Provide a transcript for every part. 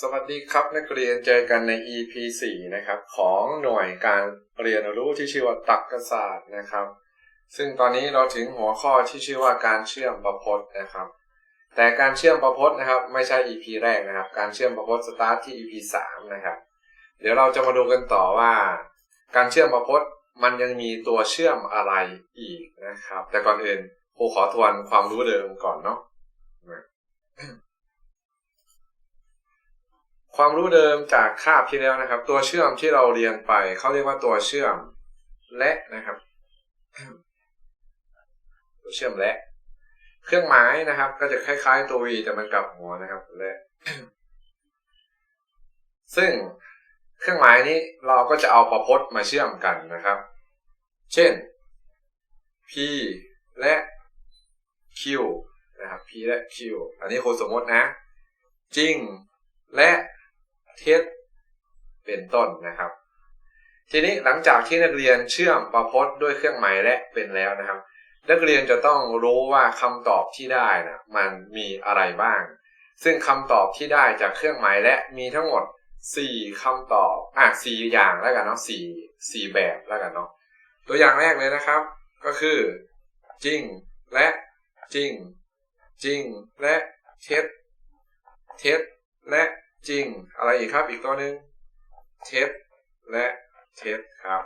สวัสดีครับนักเรียนเจอกันใน EP 4นะครับ ของหน่วยการเรียนรู้ที่ชื่อว่าตรรกศาสตร์นะครับ ซึ่งตอนนี้เราถึงหัวข้อที่ชื่อว่าการเชื่อมประพจน์นะครับ แต่การเชื่อมประพจน์นะครับ ไม่ใช่ EP แรกนะครับ การเชื่อมประพจน์สตาร์ทที่ EP 3นะครับ เดี๋ยวเราจะมาดูกันต่อว่า การเชื่อมประพจน์มันยังมีตัวเชื่อมอะไรอีกนะครับ แต่ก่อนอื่น ครูขอทวนความรู้เดิมก่อนเนาะความรู้เดิมจากคาบที่แล้วนะครับ ตัวเชื่อมที่เราเรียนไปเขาเรียกว่าตัวเชื่อมและนะครับ ตัวเชื่อมและ เครื่องหมายนะครับ ก็จะคล้าย ๆ ตัว v แต่มันกลับหัวนะครับและซึ่งเครื่องหมายนี้เราก็จะเอาประพจน์มาเชื่อมกันนะครับ เช่น p และ q นะครับ p และ q อันนี้คุณสมมตินะ จริงและเท็จเป็นต้นนะครับ ทีนี้หลังจากที่นักเรียนเชื่อมประพจน์ด้วยเครื่องหมายและเป็นแล้วนะครับ นักเรียนจะต้องรู้ว่าคำตอบที่ได้นะมันมีอะไรบ้าง ซึ่งคำตอบที่ได้จากเครื่องหมายและมีทั้งหมด 4คำตอบอะสี่อย่างแล้วกันเนาะสี่สี่แบบแล้วกันเนาะตัวอย่างแรกเลยนะครับ ก็คือจริงและ จริง จริง และเท็จ เท็จ และจริง อะไรอีกครับ อีกตัวหนึ่งเท็จ และเท็จครับ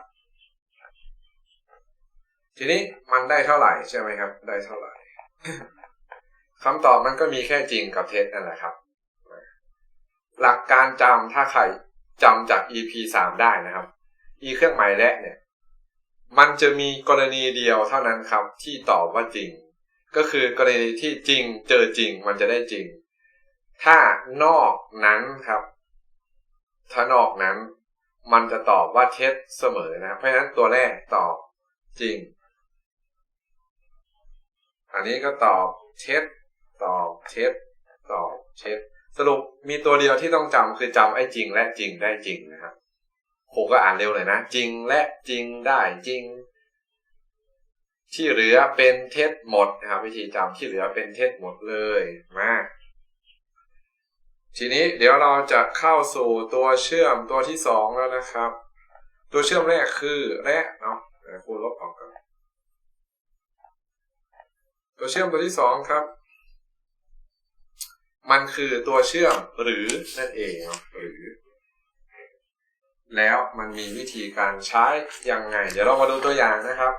ทีนี้มันได้เท่าไหร่ใช่ไหมครับ ได้เท่าไหร่คำตอบมันก็มีแค่จริงกับเท็จนั่นแหละครับ หลักการจำถ้าใครจำจาก EP 3ได้นะครับ e เครื่องหมายและเนี่ย มันจะมีกรณีเดียวเท่านั้นครับที่ตอบว่าจริง ก็คือกรณีที่จริงเจอจริงมันจะได้จริง ถ้านอกนั้นครับ ถ้านอกนั้น มันจะตอบว่าเท็จเสมอนะ เพราะฉะนั้นตัวแรกตอบจริง อันนี้ก็ตอบเท็จตอบเท็จตอบเท็จสรุปมีตัวเดียวที่ต้องจำคือจำไอ้จริงและจริงได้จริงนะครับครูก็อ่านเร็วเลยนะ จริงและจริงได้จริง ที่เหลือเป็นเท็จหมดนะครับ วิธีจำที่เหลือเป็นเท็จหมดเลยมาทีนี้เดี๋ยวเราจะเข้าสู่ตัวเชื่อมตัวที่สองแล้วนะครับ ตัวเชื่อมแรกคือและเนาะครูลบออกก่อนตัวเชื่อมตัวที่สองครับ มันคือตัวเชื่อมหรือนั่นเองหรือ แล้วมันมีวิธีการใช้ยังไง เดี๋ยวเรามาดูตัวอย่างนะครับ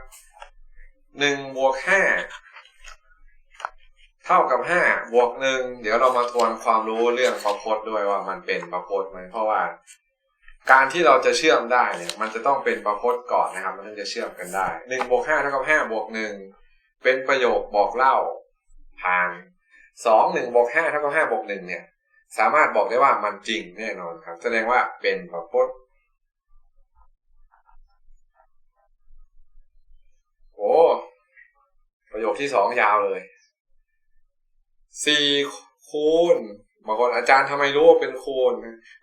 หนึ่งบวกห้าเท่ากับห้าบวกหนึ่งเดี๋ยวเรามาทวนความรู้เรื่องประพจน์ด้วยว่ามันเป็นประพจน์ไหมเพราะว่า การที่เราจะเชื่อมได้เนี่ย มันจะต้องเป็นประพจน์ก่อนนะครับ มันถึงจะเชื่อมกันได้หนึ่งบวกห้าเท่ากับห้าบวกหนึ่งเป็นประโยคบอกเล่าทางสองหนึ่งบวกห้าเท่ากับห้าบวกหนึ่งเนี่ย สามารถบอกได้ว่ามันจริงแน่นอนครับ แสดงว่าเป็นประพจน์ ประโยคที่สองยาวเลยสี่คูณบางคนอาจารย์ทำไมรู้ว่าเป็นคูณ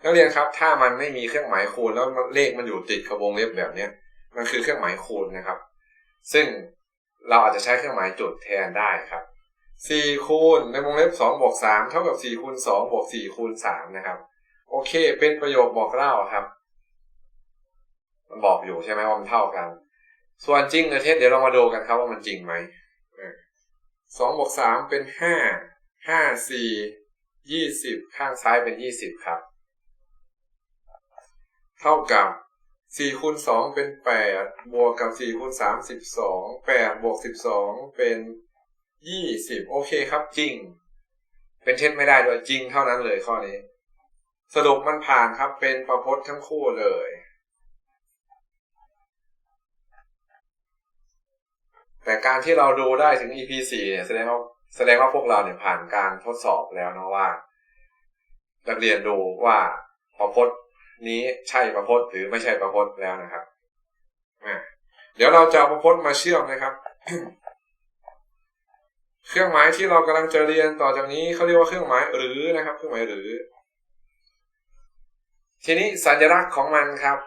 นักเรียนครับ ถ้ามันไม่มีเครื่องหมายคูณแล้วเลขมันอยู่ติดกับวงเล็บแบบเนี้ยมันคือเครื่องหมายคูณนะครับ ซึ่งเราอาจจะใช้เครื่องหมายจุดแทนได้ครับสี่คูณในวงเล็บสองบวกสามเท่ากับสี่คูณสองบวกสี่คูณสามนะครับ โอเค เป็นประโยคบอกเล่าครับ มันบอกอยู่ใช่ไหมว่ามันเท่ากัน ส่วนจริงหรือเท็จเดี๋ยวเรามาดูกันครับว่ามันจริงไหม สองบวกสามเป็นห้าห้าสี่ยี่สิบข้างซ้ายเป็นยี่สิบครับ เท่ากับสี่คูณสองเป็นแปดบวกกับสี่คูณสามสิบสองแปดบวกสิบสองเป็นยี่สิบโอเคครับจริง เป็นเท็จไม่ได้ด้วยจริงเท่านั้นเลยข้อนี้ สรุปมันผ่านครับเป็นประพจน์ทั้งคู่เลย แต่การที่เราดูได้ถึง EP 4แสดงว่าแสดงว่าพวกเราเนี่ยผ่านการทดสอบแล้วนะว่านักเรียนดูว่าประพจน์นี้ใช่ประพจน์หรือไม่ใช่ประพจน์แล้วนะครับเดี๋ยวเราจะเอาประพจน์มาเชื่อมนะครับ เครื่องหมายที่เรากำลังจะเรียนต่อจากนี้เขาเรียกว่าเครื่องหมายหรือนะครับ เครื่องหมายหรือ ทีนี้สัญลักษณ์ของมันครับ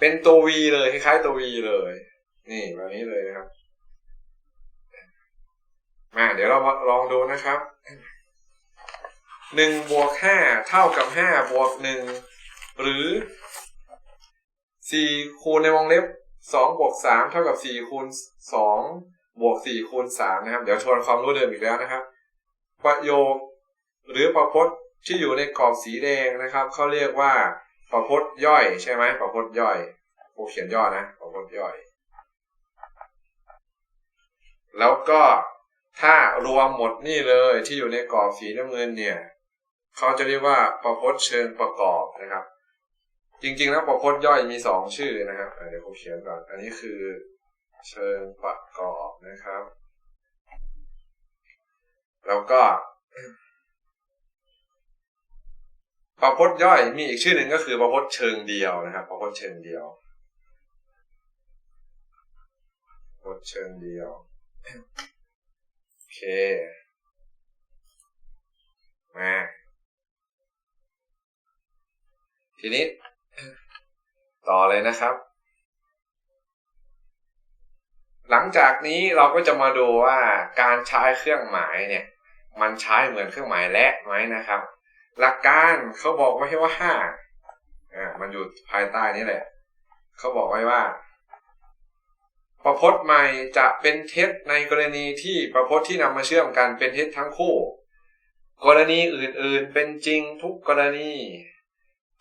เป็นตัว V เลยคล้ายๆตัว V เลย นี่แบบนี้เลยนะครับ มาเดี๋ยวเราลองดูนะครับหนึ่งบวกห้าเท่ากับห้าบวกหนึ่งหรือสี่คูณในวงเล็บสองบวกสามเท่ากับสี่คูณสองบวกสี่คูณสามนะครับ เดี๋ยวชวนความรู้เดิมอีกแล้วนะครับ ประโยคหรือประพจน์ที่อยู่ในกรอบสีแดงนะครับเขาเรียกว่าประพจน์ย่อยใช่ไหมประพจน์ย่อยผมเขียนย่อนะประพจน์ย่อย แล้วก็ ถ้ารวมหมดนี่เลยที่อยู่ในกรอบสีน้ำเงินเนี่ยเขาจะเรียกว่าประพจน์เชิงประกอบนะครับ จริงๆแล้วประพจน์ย่อยมีสองชื่อนะครับเดี๋ยวผมเขียนก่อน อันนี้คือ เชิงประกอบนะครับ แล้วก็ประพจน์ย่อยมีอีกชื่อหนึ่งก็คือประพจน์เชิงเดียวนะครับประพจน์เชิงเดียวประพจน์เชิงเดียว เค มา ทีนี้ ต่อเลยนะครับ หลังจากนี้เราก็จะมาดูว่าการใช้เครื่องหมายเนี่ย มันใช้เหมือนเครื่องหมายและไหมนะครับ หลักการเขาบอกไว้ว่าห้าอ่ามันอยู่ภายใต้นี้แหละเขาบอกไว้ว่า ประพจน์ใหม่จะเป็นเท็จในกรณีที่ประพจน์ที่นำมาเชื่อมกันเป็นเท็จทั้งคู่ กรณีอื่นๆเป็นจริงทุกกรณี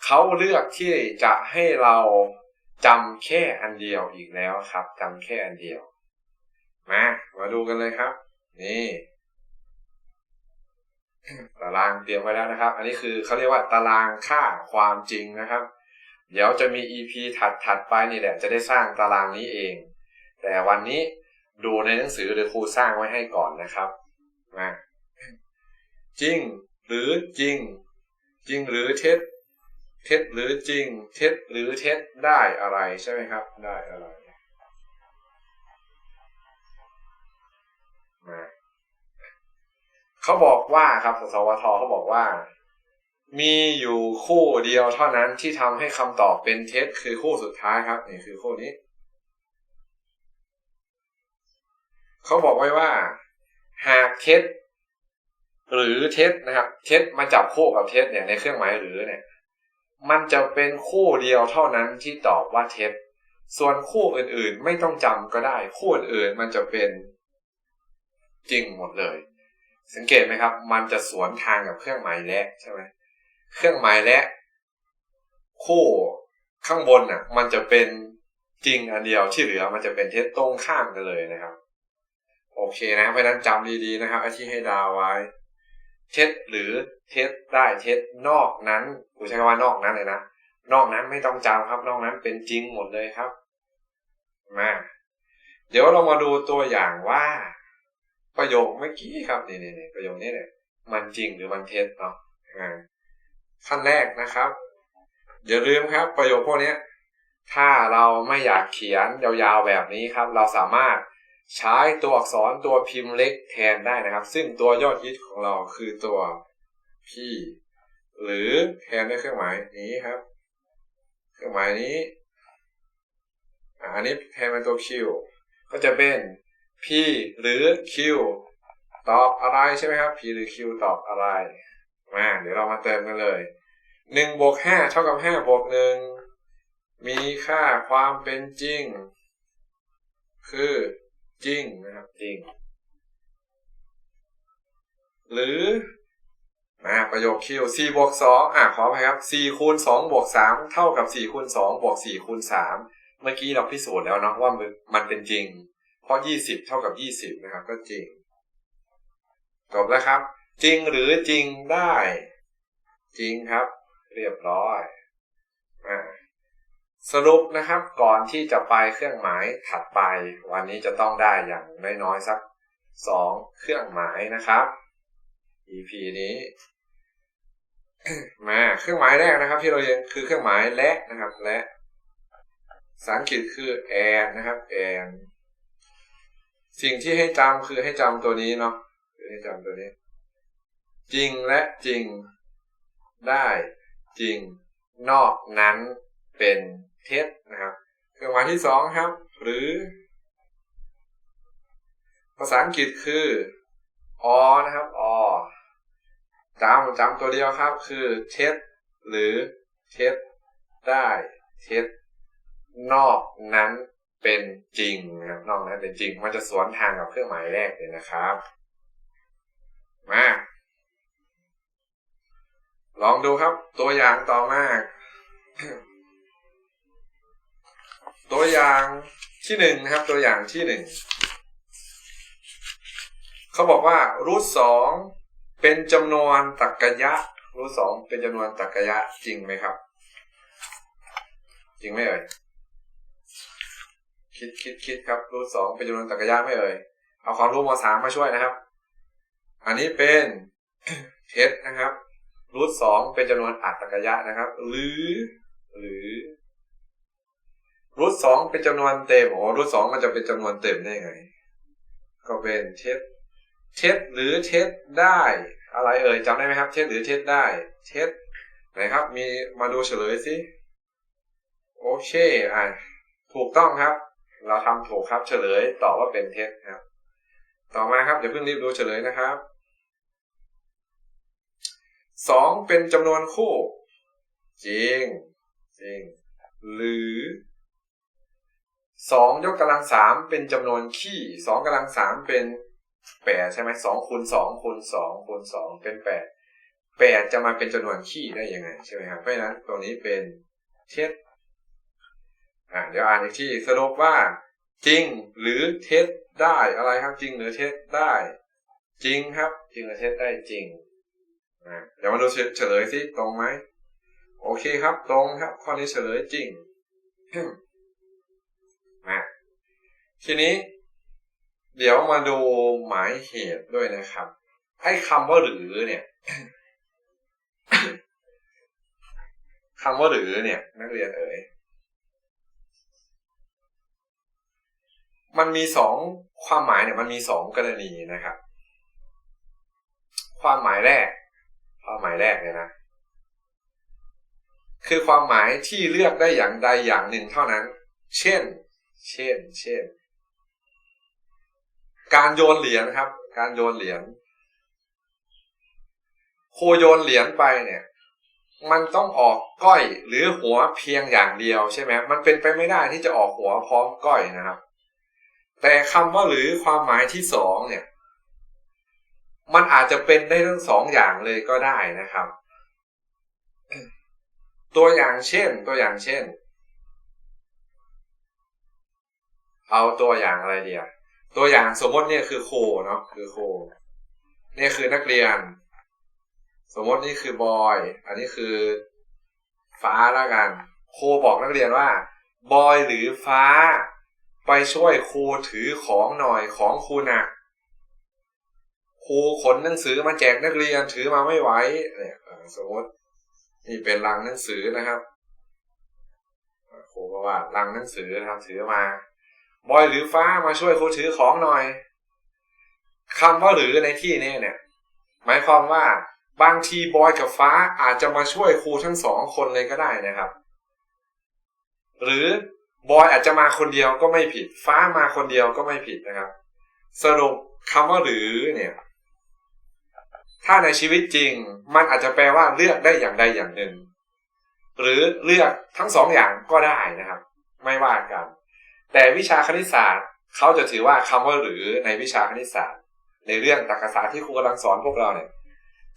เขาเลือกที่จะให้เราจำแค่อันเดียวอีกแล้วครับจำแค่อันเดียว มา มาดูกันเลยครับ นี่ตารางเตรียมไว้แล้วนะครับ อันนี้คือเขาเรียกว่าตารางค่าความจริงนะครับ เดี๋ยวจะมี EP ถัดถัดไปนี่แหละ จะได้สร้างตารางนี้เอง แต่วันนี้ดูในหนังสือหรือครูสร้างไว้ให้ก่อนนะครับมาจริงหรือจริง จริงหรือเท็จ เท็จหรือจริง เท็จหรือเท็จได้อะไรใช่ไหมครับ ได้อะไรมาเขาบอกว่าครับสวทเขาบอกว่า มีอยู่คู่เดียวเท่านั้นที่ทำให้คำตอบเป็นเท็จคือคู่สุดท้ายครับนี่คือคู่นี้ เขาบอกไว้ว่า หากเท็จ หรือเท็จนะครับ เท็จมาจับคู่กับเท็จเนี่ยในเครื่องหมายหรือเนี่ยมันจะเป็นคู่เดียวเท่านั้นที่ตอบว่าเท็จ ส่วนคู่อื่นๆ ไม่ต้องจำก็ได้ คู่อื่นๆมันจะเป็นจริงหมดเลย สังเกตไหมครับ มันจะสวนทางกับเครื่องหมายและใช่ไหมเครื่องหมายและ คู่ข้างบนน่ะ มันจะเป็นจริงอันเดียวที่เหลือมันจะเป็นเท็จตรงข้ามกันเลยนะครับ โอเคนะเพราะนั้นจำดีๆนะครับไอ้ที่ให้ดาวไว้ เท็จหรือเท็จได้เท็จนอกนั้นกูใช้คำว่านอกนั้นเลยนะนอกนั้นไม่ต้องจำครับนอกนั้นเป็นจริงหมดเลยครับมาเดี๋ยวเรามาดูตัวอย่างว่า ประโยคเมื่อกี้ครับนี่นี่ประโยคนี้เนี่ยมันจริงหรือมันเท็จเนาะขั้นแรกนะครับอย่าลืมครับ ประโยคพวกนี้ถ้าเราไม่อยากเขียนยาวๆแบบนี้ครับ เราสามารถ ใช้ตัวอักษรตัวพิมพ์เล็กแทนได้นะครับ ซึ่งตัวยอดฮิตของเราคือตัว p หรือแทนด้วยเครื่องหมายนี้ครับ เครื่องหมายนี้อันนี้แทนเป็นตัว q ก็จะเป็น p หรือ q ตอบอะไรใช่ไหมครับ p หรือ q ตอบอะไร มาเดี๋ยวเรามาเติมกันเลยหนึ่งบวกห้าเท่ากับห้าบวกหนึ่งมีค่าความเป็นจริง คือ จริงนะครับจริง หรือมาประโยคคิว4บวก2อะขออภัยครับ4คูณ2บวก3เท่ากับ4คูณ2บวก4คูณ3เมื่อกี้เราพิสูจน์แล้วเนาะว่ามันเป็นจริง เพราะ 20 เท่ากับ 20 นะครับ ก็จริง จบแล้วครับ จริงหรือจริงได้ จริงครับ เรียบร้อยอ่า สรุปนะครับก่อนที่จะไปเครื่องหมายถัดไป วันนี้จะต้องได้อย่างน้อยๆสักสองเครื่องหมายนะครับ EP นี้มาเครื่องหมายแรกนะครับ ที่เราเรียนคือเครื่องหมายและนะครับ และภาษาอังกฤษคือ and นะครับ and สิ่งที่ให้จำคือให้จำตัวนี้เนาะให้จำตัวนี้ จริงและจริงได้จริงนอกนั้นเป็น เท็จนะครับเครื่องหมายที่สองครับ หรือ ภาษาอังกฤษคืออนะครับอจำจำตัวเดียวครับ คือเท็จหรือเท็จได้เท็จนอกนั้นเป็นจริงนะครับนอกนั้นเป็นจริง มันจะสวนทางกับเครื่องหมายแรกเลยนะครับ มา ลองดูครับ ตัวอย่างต่อมา ตัวอย่างที่หนึ่งนะครับ ตัวอย่างที่หนึ่งเขาบอกว่ารูทสองเป็นจำนวนตรรกยะ รูทสองเป็นจำนวนตรรกยะจริงไหมครับ จริงไหมเอ่ยคิดคิดคิดครับ รูทสองเป็นจำนวนตรรกยะไหม่เอ่ยเอาความรู้มสามมาช่วยนะครับ อันนี้เป็นเท็จนะครับรูทสองเป็นจำนวนอัตตรกยะนะครับ หรือหรือ รูทสองเป็นจำนวนเต็มโอ้รูทสองมันจะเป็นจำนวนเต็มได้ไง ก็เป็นเท็จเท็จหรือเท็จได้ อะไรเอ่ยจำได้ไหมครับเท็จหรือเท็จได้เท็จไหนครับ มีมาดูเฉลยสิโอเคอะถูกต้องครับ เราทำถูกครับเฉลยตอบว่าเป็นเท็จครับ ต่อมาครับอย่าเพิ่งรีบดูเฉลยนะครับสองเป็นจำนวนคู่ จริง จริง หรือ สองยกกำลังสามเป็นจำนวนขี้สองกำลังสามเป็นแปดใช่ไหมสองคูณสองคูณสองคูณสองเป็นแปดแปดจะมาเป็นจำนวนขี้ได้ยังไงใช่ไหมครับเพราะฉะนั้นตรงนี้เป็นเท็จอ่าเดี๋ยวอ่านอีกที่สรุปว่า จริงหรือเท็จได้อะไรครับ จริงหรือเท็จได้ จริงครับ จริงหรือเท็จได้จริงอ่าเดี๋ยวมาดูเฉลยสิตรงไหมโอเคครับ ตรงครับข้อนี้เฉลยจริง ทีนี้ เดี๋ยวมาดูหมายเหตุด้วยนะครับให้คำว่าหรือเนี่ยคำว่าหรือเนี่ย นักเรียนเอ๋ยมันมีสองความหมายเนี่ย มันมีสองกรณีนะครับ ความหมายแรก ความหมายแรกเนี่ยนะคือความหมายที่เลือกได้อย่างใดอย่างหนึ่งเท่านั้น เช่น เช่น เช่น การโยนเหรียญครับ การโยนเหรียญโคโยนเหรียญไปเนี่ย มันต้องออกก้อยหรือหัวเพียงอย่างเดียวใช่ไหมมันเป็นไปไม่ได้ที่จะออกหัวพร้อมก้อยนะครับ แต่คำว่าหรือความหมายที่สองเนี่ย มันอาจจะเป็นได้ทั้งสองอย่างเลยก็ได้นะครับ ตัวอย่างเช่น ตัวอย่างเช่น เอาตัวอย่างอะไรเดียว ตัวอย่างสมมติเนี่ยคือโคเนาะคือโคเนี่ยคือนักเรียน สมมตินี่คือบอย อันนี้คือฟ้าแล้วกัน โคบอกนักเรียนว่า บอยหรือฟ้า ไปช่วยครูถือของหน่อยของครูหนักครูขนหนังสือมาแจกนักเรียนถือมาไม่ไหวเนี่ยสมมตินี่เป็นลังหนังสือนะครับครูก็ว่าลังหนังสือนะครับถือมา บอยหรือฟ้ามาช่วยครูถือของหน่อยคำว่าหรือในที่นี้เนี่ย หมายความว่าบางทีบอยกับฟ้าอาจจะมาช่วยครูทั้งสองคนเลยก็ได้นะครับ หรือบอยอาจจะมาคนเดียวก็ไม่ผิด ฟ้ามาคนเดียวก็ไม่ผิดนะครับ สรุปคำว่าหรือเนี่ย ถ้าในชีวิตจริง มันอาจจะแปลว่าเลือกได้อย่างใดอย่างหนึ่ง หรือเลือกทั้งสองอย่างก็ได้นะครับ ไม่ว่ากัน แต่วิชาคณิตศาสตร์เขาจะถือว่าคำว่าหรือในวิชาคณิตศาสตร์ ในเรื่องตรรกศาสตร์ที่ครูกำลังสอนพวกเราเนี่ย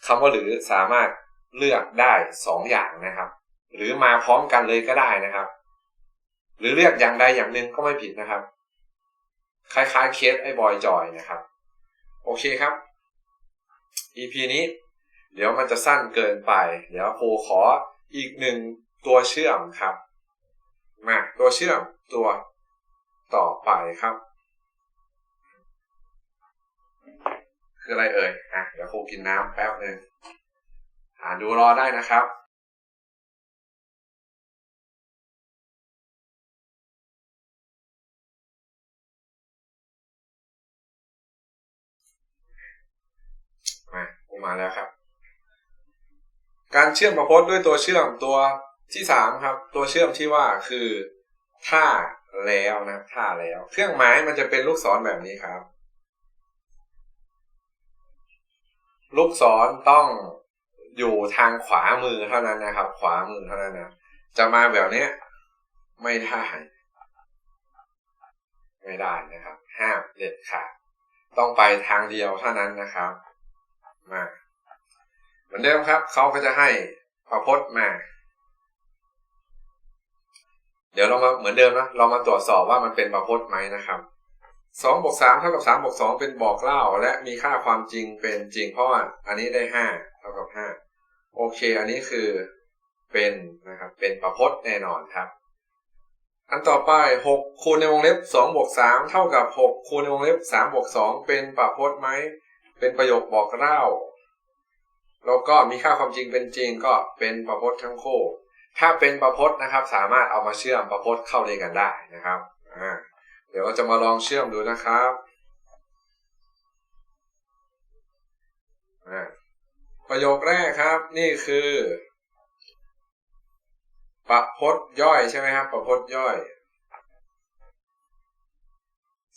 คำว่าหรือสามารถเลือกได้สองอย่างนะครับ หรือมาพร้อมกันเลยก็ได้นะครับ หรือเลือกอย่างใดอย่างหนึ่งก็ไม่ผิดนะครับ คล้ายๆเคสไอ้บอยจอยนะครับ โอเคครับ EP นี้ เดี๋ยวมันจะสั้นเกินไป เดี๋ยวครูขออีกหนึ่งตัวเชื่อมครับ มาตัวเชื่อมตัว ต่อไปครับ คืออะไรเอ่ย อะ เดี๋ยวครูกินน้ำแป๊บหนึ่งอ่านดูรอได้นะครับมาผมมาแล้วครับ การเชื่อมประพจน์ด้วยตัวเชื่อมตัวที่สามครับ ตัวเชื่อมที่ว่าคือ ถ้า แล้วนะถ้าแล้ว เครื่องหมายมันจะเป็นลูกศรแบบนี้ครับ ลูกศรต้องอยู่ทางขวามือเท่านั้นนะครับ ขวามือเท่านั้นนะจะมาแบบนี้ไม่ได้ไม่ได้นะครับ ห้ามเด็ดขาดต้องไปทางเดียวเท่านั้นนะครับ มา เหมือนเดิมครับ เขาก็จะให้ประพจน์มา เดี๋ยวเรามาเหมือนเดิมนะเรามาตรวจสอบว่ามันเป็นประพจน์ไหมนะครับสองบวกสามเท่ากับสามบวกสองเป็นบอกเล่า และมีค่าความจริงเป็นจริงเพราะว่าอันนี้ได้ห้าเท่ากับห้าโอเค อันนี้คือเป็นนะครับเป็นประพจน์แน่นอนครับ อันต่อไปหกคูณในวงเล็บสองบวกสามเท่ากับหกคูณในวงเล็บสามบวกสองเป็นประพจน์ไหมเป็นประโยคบอกเล่าแล้วก็มีค่าความจริงเป็นจริงก็เป็นประพจน์ทั้งคู่ ถ้าเป็นประพจน์นะครับ สามารถเอามาเชื่อมประพจน์เข้าด้วยกันได้นะครับอ่าเดี๋ยวเราจะมาลองเชื่อมดูนะครับอ่าประโยคแรกครับ นี่คือประพจน์ย่อยใช่ไหมครับประพจน์ย่อย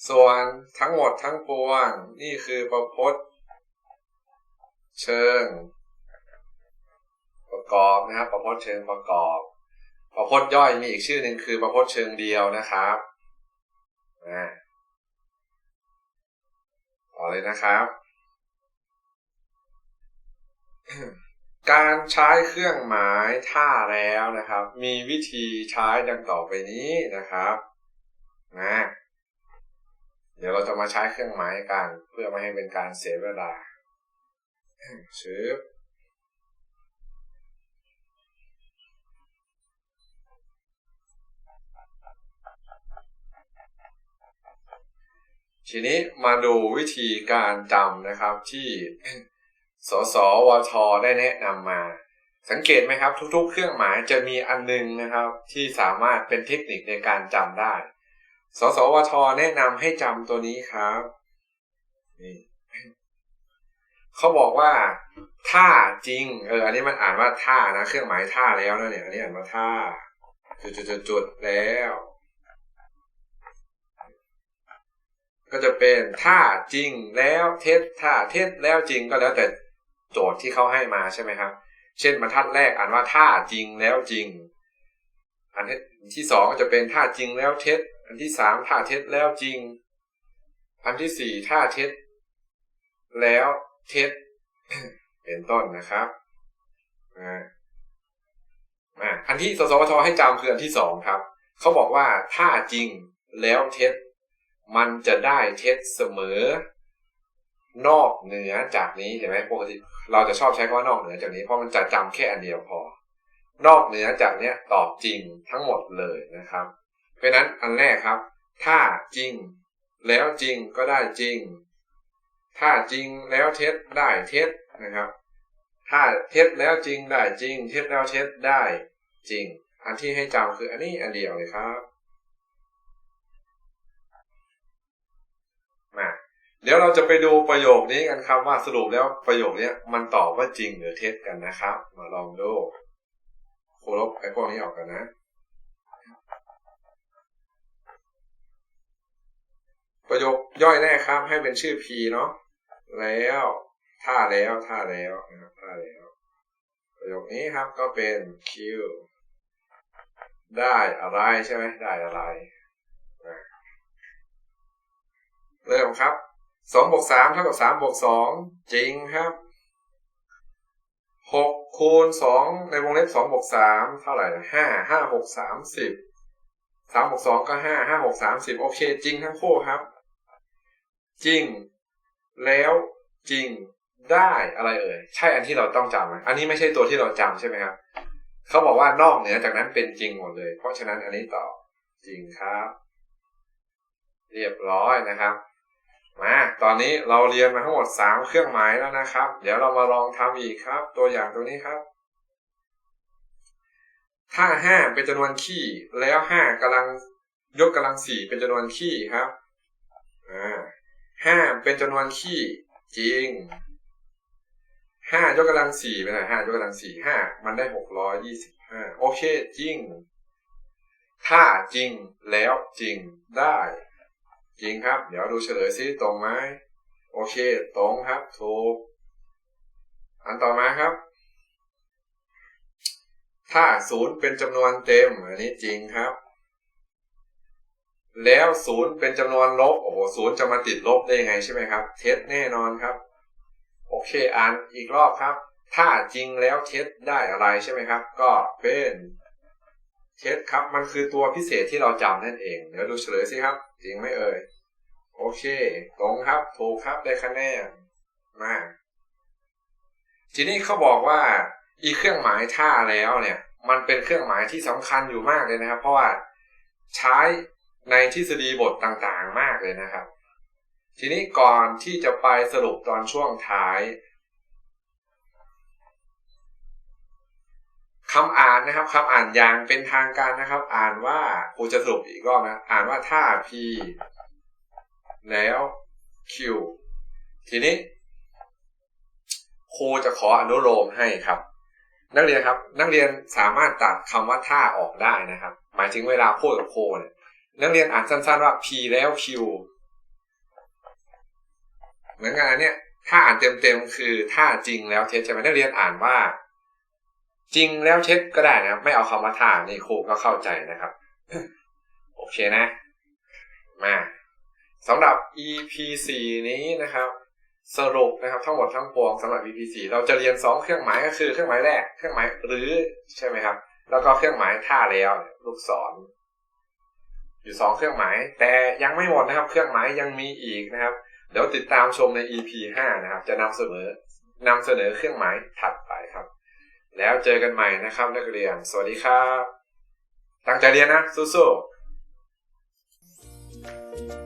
ส่วนทั้งหมดทั้งปวง นี่คือประพจน์ เชิง ประกอบนะครับ ประพจน์เชิงประกอบ ประพจน์ย่อยมีอีกชื่อหนึ่งคือประพจน์เชิงเดียวนะครับนะต่อเลยนะครับ การใช้เครื่องหมายท่าแล้วนะครับ มีวิธีใช้ดังต่อไปนี้นะครับนะเดี๋ยวเราจะมาใช้เครื่องหมายกัน เพื่อไม่ให้เป็นการเสียเวลาชืบ ทีนี้มาดูวิธีการจำนะครับที่สสวทได้แนะนำมา สังเกตไหมครับ ทุก ๆ เครื่องหมายจะมีอันนึงนะครับ ที่สามารถเป็นเทคนิคในการจำได้ สสวทแนะนำให้จำตัวนี้ครับนี่เขาบอกว่าท่าจริง เออ อันนี้มันอ่านว่าท่านะ เครื่องหมายท่าแล้วนะเนี่ย อันนี้อ่านว่าท่า จุดจุดจุดจุดแล้ว ก็จะเป็นท่าจริงแล้วเท็จท่าเท็จแล้วจริงก็แล้วแต่โจทย์ที่เขาให้มาใช่ไหมครับ เช่นบรรทัดแรกอ่านว่าท่าจริงแล้วจริง อันที่สองก็จะเป็นท่าจริงแล้วเท็จ อันที่สามท่าเท็จแล้วจริง อันที่สี่ท่าเท็จ แล้วเท็จเป็นต้นนะครับอันที่สสวทให้จำคืออันที่สองครับ เขาบอกว่าถ้าจริงแล้วเท็จ มันจะได้เท็จเสมอ นอกเหนือจากนี้เห็นไหมปกติเราจะชอบใช้คำว่านอกเหนือจากนี้เพราะมันจะจำแค่อันเดียวพอ นอกเหนือจากเนี้ยตอบจริงทั้งหมดเลยนะครับ เพราะนั้นอันแรกครับ ถ้าจริงแล้วจริงก็ได้จริง ถ้าจริงแล้วเท็จได้เท็จนะครับ ถ้าเท็จแล้วจริงได้จริง เท็จแล้วเท็จได้จริง อันที่ให้จำคืออันนี้อันเดียวเลยครับ เดี๋ยวเราจะไปดูประโยคนี้กันครับว่าสรุปแล้วประโยคนี้มันตอบว่าจริงหรือเท็จกันนะครับ มาลองดูโคลบไอ้พวกนี้ออกกันนะ ประโยคย่อยแน่ครับ ให้เป็นชื่อ P เนาะแล้วท่าแล้วท่าแล้วนะครับท่าแล้ว ประโยคนี้ครับก็เป็น Q ได้อะไรใช่ไหมได้อะไรเริ่มครับ สองบวกสามเท่ากับสามบวกสองจริงครับหกคูณสองในวงเล็บสองบวกสามเท่าไหร่ห้าห้าหกสามสิบสามบวกสองก็ห้าห้าหกสามสิบโอเค จริงทั้งคู่ครับ จริง แล้วจริงได้อะไรเอ่ยใช่อันที่เราต้องจำไหมอันนี้ไม่ใช่ตัวที่เราจำใช่ไหมครับเขาบอกว่านอกเหนือจากนั้นเป็นจริงหมดเลย เพราะฉะนั้นอันนี้ตอบจริงครับ เรียบร้อยนะครับ มาตอนนี้เราเรียนมาทั้งหมดสามเครื่องหมายแล้วนะครับ เดี๋ยวเรามาลองทำอีกครับ ตัวอย่างตัวนี้ครับ ถ้าห้าเป็นจำนวนขี้ แล้วห้ากำลังยกกำลังสี่เป็นจำนวนขี้ครับอ่าห้าเป็นจำนวนขี้ จริงห้ายกกำลังสี่เป็นไงห้ายกกำลังสี่ห้ามันได้หกร้อยยี่สิบห้าโอเคจริง ถ้าจริงแล้วจริงได้ จริงครับ เดี๋ยวดูเฉลยซิตรงไหมโอเค ตรงครับ ถูก อันต่อมาครับ ถ้าศูนย์เป็นจำนวนเต็ม อันนี้จริงครับ แล้วศูนย์เป็นจำนวนลบ โอ้โหศูนย์จะมาติดลบได้ยังไงใช่ไหมครับ เท็จแน่นอนครับ โอเค อ่านอีกรอบครับ ถ้าจริงแล้วเท็จได้อะไรใช่ไหมครับ ก็เป็น เท็จครับมันคือตัวพิเศษที่เราจำนั่นเอง เดี๋ยวดูเฉลยสิครับ จริงไหมเอ่ย โอเค ตรงครับ ถูกครับได้คะแนนมาทีนี้เขาบอกว่าอีเครื่องหมายท่าแล้วเนี่ย มันเป็นเครื่องหมายที่สำคัญอยู่มากเลยนะครับ เพราะว่าใช้ในทฤษฎีบทต่างๆมากเลยนะครับ ทีนี้ก่อนที่จะไปสรุปตอนช่วงท้าย คำอ่านนะครับคำอ่านอย่างเป็นทางการนะครับ อ่านว่าครูจะสรุปอีกรอบนะอ่านว่าถ้า p แล้ว q ทีนี้ครูจะขออนุโลมให้ครับ นักเรียนครับ นักเรียนสามารถตัดคำว่าถ้าออกได้นะครับ หมายถึงเวลาพูดกับครูเนี่ยนักเรียนอ่านสั้น ๆ ว่า p แล้ว q เหมือนกันอันเนี่ย ถ้าอ่านเต็มๆคือถ้าจริงแล้วเท็จใช่ไหมนักเรียนอ่านว่า จริงแล้วเท็จก็ได้นะครับ ไม่เอาคำว่าถ้านี่ครูก็เข้าใจนะครับ โอเคนะ มาสำหรับ EP 4นี้นะครับ สรุปนะครับ ทั้งหมดทั้งปวงสำหรับ EP 4เราจะเรียน 2 เครื่องหมายก็คือเครื่องหมายแรก เครื่องหมายหรือใช่ไหมครับ แล้วก็เครื่องหมายท่าแล้วลูกศรอยู่สองเครื่องหมาย แต่ยังไม่หมดนะครับ เครื่องหมายยังมีอีกนะครับเดี๋ยวติดตามชมใน EP 5นะครับ จะนำเสนอนำเสนอเครื่องหมายถัด แล้วเจอกันใหม่นะครับนักเรียน สวัสดีครับ ตั้งใจเรียนนะสู้ๆ